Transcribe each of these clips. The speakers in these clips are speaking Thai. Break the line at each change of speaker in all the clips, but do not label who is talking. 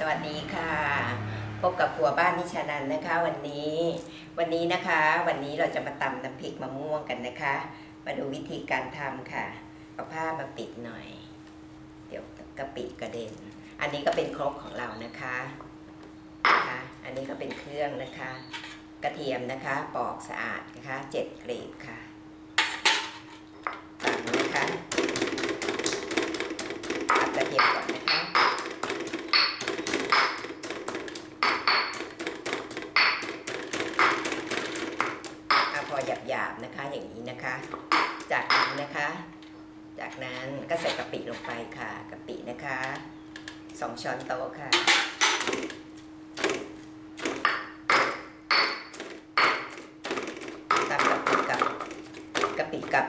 สวัสดีค่ะ พบกับครัวบ้านนิชานันนะคะ วันนี้ วันนี้นะคะ วันนี้เราจะมาตำน้ำพริกมะม่วงกันนะคะ มาดูวิธีการทำค่ะเอาผ้ามาปิดหน่อย เดี๋ยวกะปิกระเด็น อันนี้ก็เป็นครกของเรานะคะนะคะ อันนี้ก็เป็นเครื่องนะคะ กระเทียมนะคะ ปอกสะอาดนะคะเจ็ดกรีบค่ะตักนะคะตักกระเทียมก่อนนะคะ เอาพอ หยาบๆนะคะอย่างนี้นะคะ จากนั้นนะคะ จากนั้นก็ใส่กะปิลงไปค่ะกะปินะคะสองช้อนโต๊ะค่ะตามกะปิกับกะปิกับ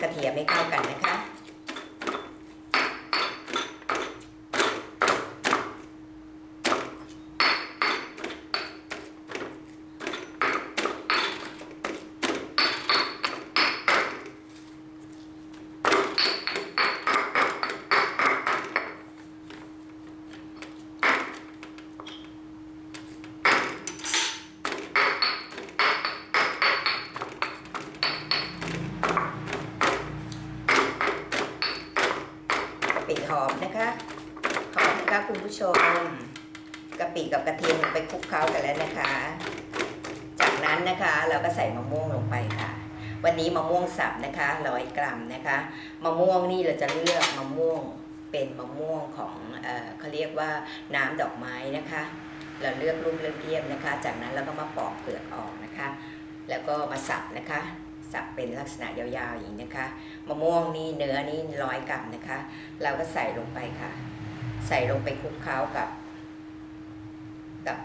กระเทียมให้เข้ากันนะคะ กะปิหอมนะคะหอมนะคะคุณ ผู้ชมกะปิกับกระเทียมไปคลุกเคล้ากันแล้วนะคะ จากนั้นนะคะเราก็ใส่มะม่วงลงไปค่ะ วันนี้มะม่วงสับนะคะร้อยกรัมนะคะ มะม่วงนี่เราจะเลือกมะม่วงเป็นมะม่วงของเออเขาเรียกว่าน้ำดอกไม้นะคะ เราเลือกลูกเรียบๆนะคะ จากนั้นเราก็มาปอกเปลือกออกนะคะ แล้วก็มาสับนะคะสับเป็นลักษณะยาวๆอย่างนี้นะคะ มะม่วงนี่เนื้อนี่ร้อยกรัมนะคะ เราก็ใส่ลงไปค่ะ ใส่ลงไปคลุกเคล้ากับ กับ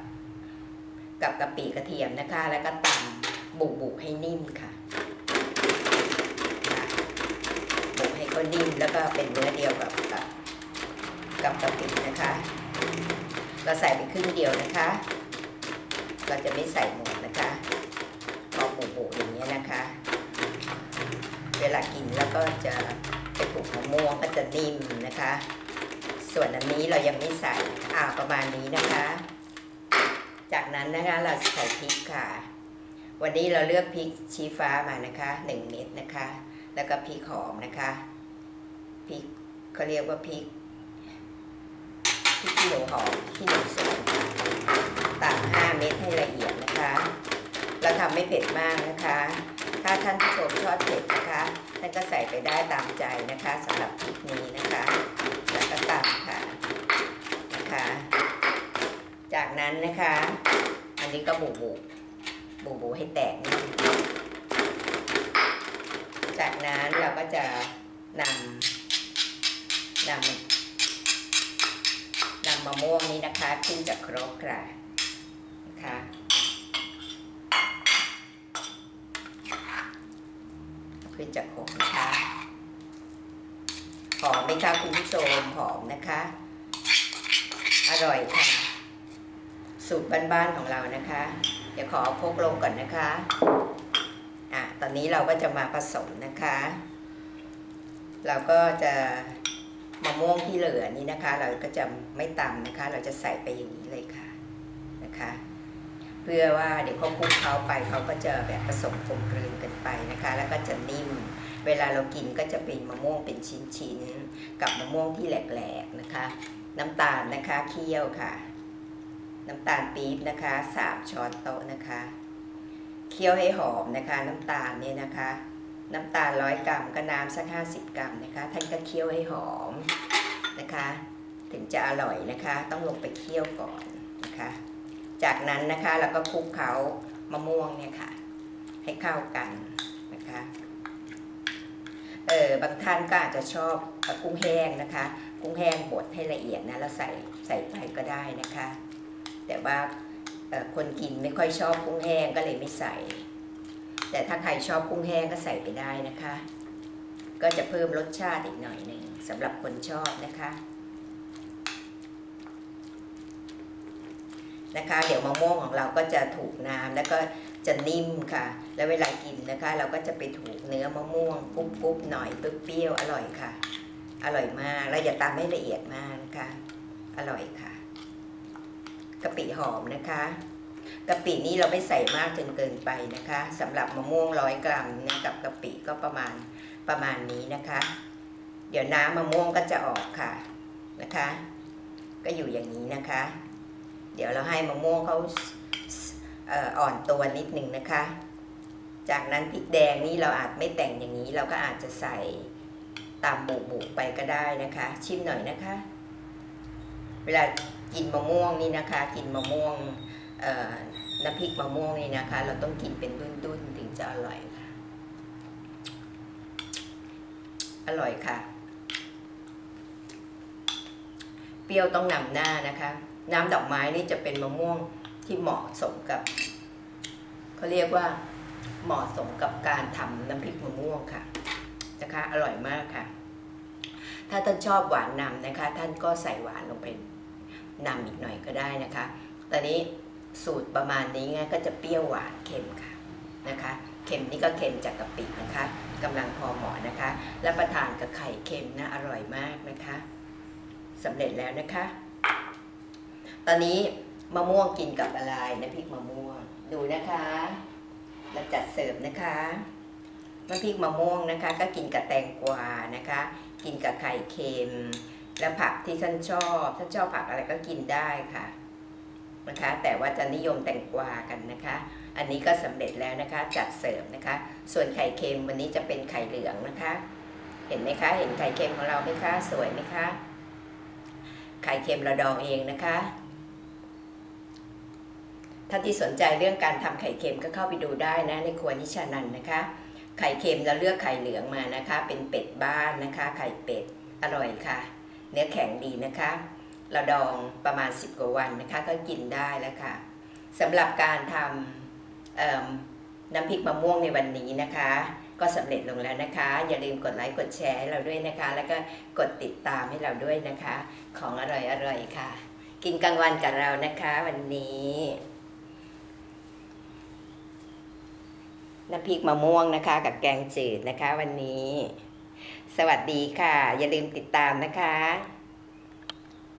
กับกะปิกระเทียมนะคะ แล้วก็ตำบุบุให้นิ่มค่ะค่ะบุให้เขานิ่มแล้วก็เป็นเนื้อเดียวกับกับกับกะปินะคะ เราใส่ไปครึ่งเดียวนะคะ เราจะไม่ใส่หมดนะคะพอบุบุอย่างนี้ยนะคะ เวลากินแล้วก็จะไปถูกมะม่วงก็จะนิ่มนะคะ ส่วนอันนี้เรายังไม่ใส่อ่าประมาณนี้นะคะ จากนั้นนะคะเราใส่พริกค่ะ วันนี้เราเลือกพริกชี้ฟ้ามานะคะหนึ่งเม็ดนะคะ แล้วก็พริกหอมนะคะพริกเขาเรียกว่าพริกพริกขี้หนูหอมขี้หนูสวนตามห้าเม็ดให้ละเอียดนะคะ เราทำไม่เผ็ดมากนะคะ ถ้าท่านผู้ชมชอบเผ็ดนะคะ ท่านก็ใส่ไปได้ตามใจนะคะสำหรับพริกนี้นะคะ แล้วก็ตำค่ะนะคะ จาก นั้นนะคะ อันนี้ก็บูบูบูบูให้แตกนิดจากนั้นเราก็จะนำนำนำมะม่วงนี้นะคะขึ้นจากครกค่ะนะคะขึ้นจากโขกนะคะหอมไหมคะคุณผู้ชมหอมนะคะ อร่อยค่ะ สูตรบ้านๆของเรานะคะ เดี๋ยวขอพกลงก่อนนะคะอะตอนนี้เราก็จะมาผสมนะคะ เราก็จะมะม่วงที่เหลือนี้นะคะ เราก็จะไม่ตำนะคะ เราจะใส่ไปอย่างนี้เลยค่ะนะคะ เพื่อว่าเดี๋ยวเขาคลุกเคล้าไปเขาก็จะแบบผสมกลมกลืนกันไปนะคะ แล้วก็จะนิ่มเวลาเรากินก็จะเป็นมะม่วงเป็นชิ้นๆกับมะม่วงที่แหลกๆนะคะ น้ำตาลนะคะเคี่ยวค่ะ น้ำตาลปี๊บนะคะสามช้อนโต๊ะนะคะ เคี่ยวให้หอมนะคะ น้ำตาลเนี่ยนะคะ น้ำตาลร้อยกรัมก็น้ำสักห้าสิบกรัมนะคะ ท่านก็เคี่ยวให้หอมนะคะ ถึงจะอร่อยนะคะ ต้องลงไปเคี่ยวก่อนนะคะ จากนั้นนะคะเราก็คลุกเคล้ามะม่วงเนี่ยค่ะ ให้เข้ากันนะคะเออบางท่านก็อาจจะชอบกุ้งแห้งนะคะ กุ้งแห้งบดให้ละเอียดนะแล้วใส่ใส่ไปก็ได้นะคะ แต่ว่าคนกินไม่ค่อยชอบกุ้งแห้งก็เลยไม่ใส่ แต่ถ้าใครชอบกุ้งแห้งก็ใส่ไปได้นะคะ ก็จะเพิ่มรสชาติอีกหน่อยหนึ่งสำหรับคนชอบนะคะนะคะ เดี๋ยวมะม่วงของเราก็จะถูกน้ำแล้วก็จะนิ่มค่ะ แล้วเวลากินนะคะ เราก็จะไปถูกเนื้อมะม่วงกรุบหน่อยเปรี้ยวอร่อยค่ะ อร่อยมากแล้วอย่าตามให้ละเอียดมากนะคะ อร่อยค่ะ กะปิหอมนะคะกะปินี้เราไม่ใส่มากจนเกินไปนะคะสำหรับมะม่วงร้อยกรัมนะกับกะปิก็ประมาณประมาณนี้นะคะ เดี๋ยวน้ำมะม่วงก็จะออกค่ะนะคะ ก็อยู่อย่างนี้นะคะ เดี๋ยวเราให้มะม่วงเขาเอ่ออ่อนตัวนิดหนึ่งนะคะ จากนั้นพริกแดงนี่เราอาจไม่แต่งอย่างนี้ เราก็อาจจะใส่ตามบุบุไปก็ได้นะคะ ชิมหน่อยนะคะ เวลา กินมะม่วงนี่นะคะ กินมะม่วงน้ำพริกมะม่วงนี่นะคะ เราต้องกินเป็นดุนๆถึงจะอร่อยค่ะ อร่อยค่ะ เปรี้ยวต้องนำหน้านะคะ น้ำดอกไม้นี่จะเป็นมะม่วงที่เหมาะสมกับเขาเรียกว่าเหมาะสมกับการทำน้ำพริกมะม่วงค่ะนะคะ อร่อยมากค่ะ ถ้าท่านชอบหวานนำนะคะ ท่านก็ใส่หวานลงไป นำอีกหน่อยก็ได้นะคะ ตอนนี้สูตรประมาณนี้ไงก็จะเปรี้ยวหวานเค็มค่ะนะคะ เค็มนี่ก็เค็มจากกะปินะคะกำลังพอเหมาะนะคะและประทานกับไข่เค็มนะอร่อยมากนะคะสำเร็จแล้วนะคะ ตอนนี้มะม่วงกินกับอะไรนะพริกมะม่วงดูนะคะเราจัดเสิร์ฟนะคะน้ำพริกมะม่วงนะคะ ก็กินกับแตงกวานะคะ กินกับไข่เค็ม และผักที่ท่านชอบท่านชอบผักอะไรก็กินได้ค่ะนะคะ แต่ว่าจะนิยมแตงกวากันนะคะ อันนี้ก็สำเร็จแล้วนะคะ จัดเสิร์ฟนะคะ ส่วนไข่เค็มวันนี้จะเป็นไข่เหลืองนะคะ เห็นไหมคะ เห็นไข่เค็มของเราไหมคะ สวยไหมคะ ไข่เค็มเราดองเองนะคะท่านที่สนใจเรื่องการทำไข่เค็มก็เข้าไปดูได้นะในครัวนิชานันนะคะ ไข่เค็มเราเลือกไข่เหลืองมานะคะ เป็นเป็ดบ้านนะคะ ไข่เป็ดอร่อยค่ะ เนื้อแข็งดีนะคะ เราดองประมาณ 10 กว่าวันนะคะ ก็กินได้แล้วค่ะสำหรับการทำน้ำพริกมะม่วงในวันนี้นะคะ ก็สำเร็จลงแล้วนะคะ อย่าลืมกดไลค์กดแชร์ให้เราด้วยนะคะ แล้วก็กดติดตามให้เราด้วยนะคะ ของอร่อยๆค่ะ กินกลางวันกับเรานะคะ วันนี้น้ำพริกมะม่วงนะคะ กับแกงจืดนะคะ วันนี้ สวัสดีค่ะ อย่าลืมติดตามนะคะ